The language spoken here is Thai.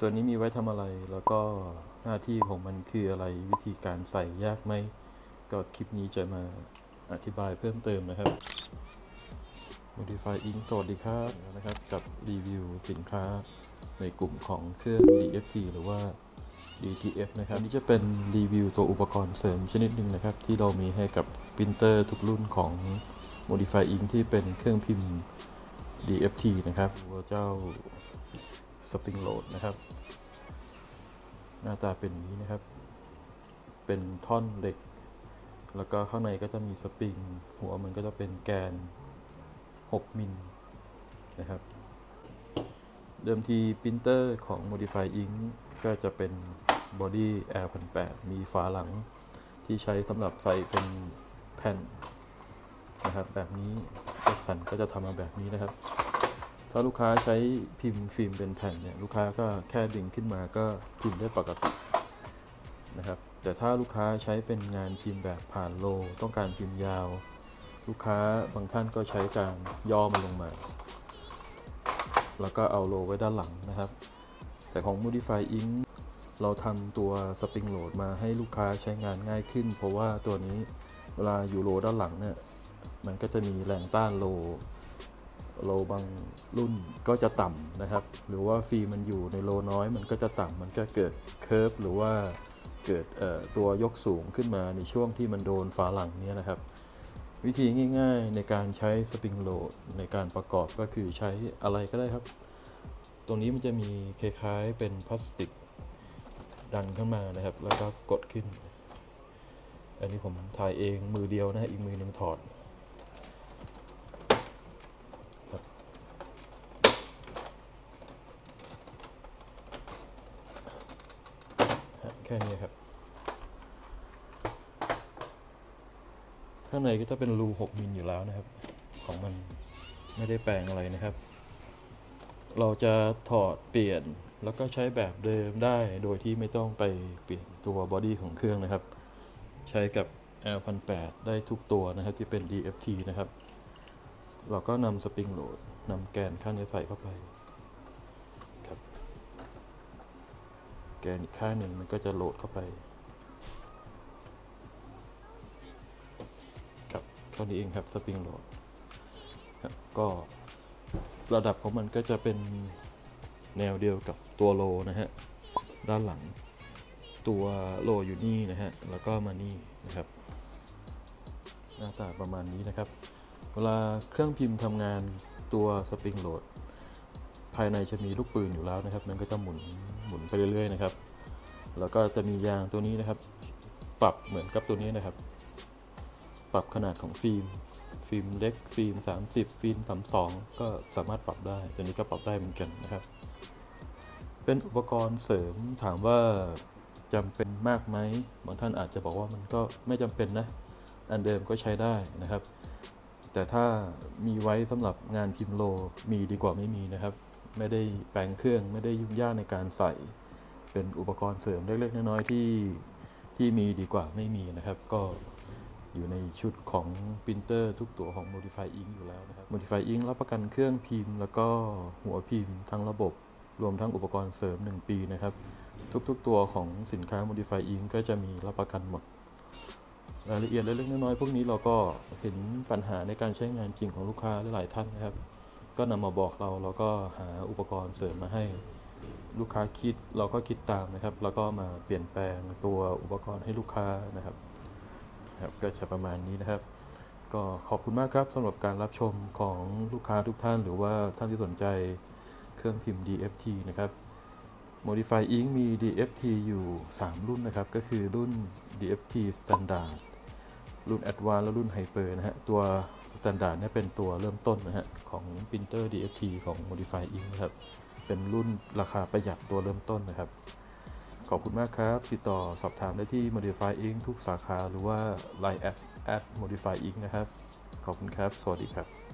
ตัวนี้มีไว้ทำอะไร แล้วก็หน้าที่ของมันคืออะไร วิธีการใส่ยากไหม ก็คลิปนี้จะมาอธิบายเพิ่มเติมนะครับ Modify Ink สวัสดีครับนะครับ กับรีวิวสินค้าในกลุ่มของเครื่อง DFT หรือว่า DTF นะครับนี่จะเป็นรีวิวตัวอุปกรณ์เสริมชนิดหนึ่งนะครับ ที่เรามีให้กับปรินเตอร์ทุกรุ่นของ Modify Ink ที่เป็นเครื่องพิมพ์ DFT นะครับหรือว่า เจ้า Spring Load นะครับ หน้าตาเป็นอย่างนี้นะครับ เป็นท่อนเหล็ก แล้วก็ข้างในก็จะมีสปริง หัวมันก็จะเป็นแกน 6 มิลนะครับ เดิมทีปรินเตอร์ของ Modify Ink ก็จะเป็น Body Air 1008มีฝาหลังที่ใช้สำหรับใส่เป็นแผ่นนะครับแบบนี้สันก็จะทำมาแบบนี้นะครับ ถ้าลูกค้าใช้พิมพ์ฟิล์มเป็นแผ่นเนี่ยลูกค้าก็แค่ดึงขึ้นมาก็พิมพ์ได้ปกตินะครับ แต่ถ้าลูกค้าใช้เป็นงานพิมพ์แบบผ่านโล ต้องการพิมพ์ยาว ลูกค้าบางท่านก็ใช้การย่อมันลงมา แล้วก็เอาโลไว้ด้านหลังนะครับ แต่ของ Modify Ink เราทำตัว Spring Load มาให้ลูกค้าใช้งานง่ายขึ้น เพราะว่าตัวนี้เวลาอยู่โลด้านหลังเนี่ยมันก็จะมีแรงต้านโล โลบางรุ่นก็จะต่ำนะครับ หรือว่าฟิล์มมันอยู่ในโลน้อยมันก็จะต่ำมันก็เกิดเคิร์ฟหรือว่าเกิดตัวยกสูงขึ้นมาในช่วงที่มันโดนฝาหลังเนี้ยนะครับ วิธีง่ายๆในการใช้สปริงโหลดในการประกอบก็คือใช้อะไรก็ได้ครับ ตรงนี้มันจะมีคล้ายๆเป็นพลาสติกดันขึ้นมานะครับ แล้วก็กดขึ้น อันนี้ผมถ่ายเองมือเดียวนะฮะอีกมือหนึ่งถอด แค่นี้ครับ ข้างในก็จะเป็นรู 6 มิลอยู่แล้วนะครับ ของมันไม่ได้แปลงอะไรนะครับ เราจะถอดเปลี่ยนแล้วก็ใช้แบบเดิมได้โดยที่ไม่ต้องไปเปลี่ยนตัวบอดี้ของเครื่องนะครับ ใช้กับ L1008 ได้ทุกตัวนะครับที่เป็น DFT นะครับ เราก็นำสปริงโหลดนำแกนข้างนี้ใส่เข้าไป กนอีกข้าหนึ่งมันก็จะโหลดเข้าไปครับเท่านี้เองครับสปริงโหลดก็ระดับของมันก็จะเป็นแนวเดียวกับตัวโลนะฮะ ด้านหลังตัวโลอยู่นี่นะฮะ แล้วก็มานี่นะครับ หน้าตาประมาณนี้นะครับ เวลาเครื่องพิมพ์ทำงานตัวสปริงโหลด ภายในจะมีลูกปืนอยู่แล้วนะครับ มันก็จะหมุนหมุนไปเรื่อยๆนะครับ แล้วก็จะมียางตัวนี้นะครับ ปรับเหมือนกับตัวนี้นะครับ ปรับขนาดของฟิล์ม ฟิล์มเล็ก ฟิล์ม 30 ฟิล์ม 32 ก็สามารถปรับได้ ตัวนี้ก็ปรับได้เหมือนกันนะครับ เป็นอุปกรณ์เสริมถามว่าจำเป็นมากไหมบางท่านอาจจะบอกว่ามันก็ไม่จำเป็นนะ อันเดิมก็ใช้ได้นะครับ แต่ถ้ามีไว้สำหรับงานพิมพ์โลมีดีกว่าไม่มีนะครับ ไม่ได้แปลงเครื่องไม่ได้ยุ่งยากในการใส่ เป็นอุปกรณ์เสริมเล็กๆน้อยๆที่ที่มีดีกว่าไม่มีนะครับ ก็อยู่ในชุดของปรินเตอร์ทุกตัวของ Modify Ink อยู่แล้วนะครับ Modify Ink รับประกันเครื่องพิมพ์ แล้วก็หัวพิมพ์ทั้งระบบ รวมทั้งอุปกรณ์เสริม 1 ปีนะครับ ทุกๆตัวของสินค้า Modify Ink ก็จะมีรับประกันหมดรายละเอียดเล็กๆน้อยๆพวกนี้เราก็เห็นปัญหาในการใช้งานจริงของลูกค้าหลายๆท่านนะครับ ก็นำมาบอกเราเราก็หาอุปกรณ์เสริมมาให้ลูกค้าคิดเราก็คิดตามนะครับ แล้วก็มาเปลี่ยนแปลงตัวอุปกรณ์ให้ลูกค้านะครับครับก็จะประมาณนี้นะครับ ก็ขอบคุณมากครับสำหรับการรับชมของลูกค้าทุกท่าน หรือว่าท่านที่สนใจเครื่องพิมพ์ DFT นะครับ Modify Ink มี DFT อยู่ 3 รุ่นนะครับ ก็คือรุ่น DFT Standard รุ่น Advanced และรุ่น Hyper นะฮะตัว แตนดาร์ดเนี่ยเป็นตัวเริ่มต้นนะฮะของ Printer DFT ของ Modify Ink นะครับ เป็นรุ่นราคาประหยัดตัวเริ่มต้นนะครับ ขอบคุณมากครับ ติดต่อสอบถามได้ที่ Modify Ink ทุกสาขาหรือว่า Line at at Modify Ink นะครับ ขอบคุณครับ สวัสดีครับ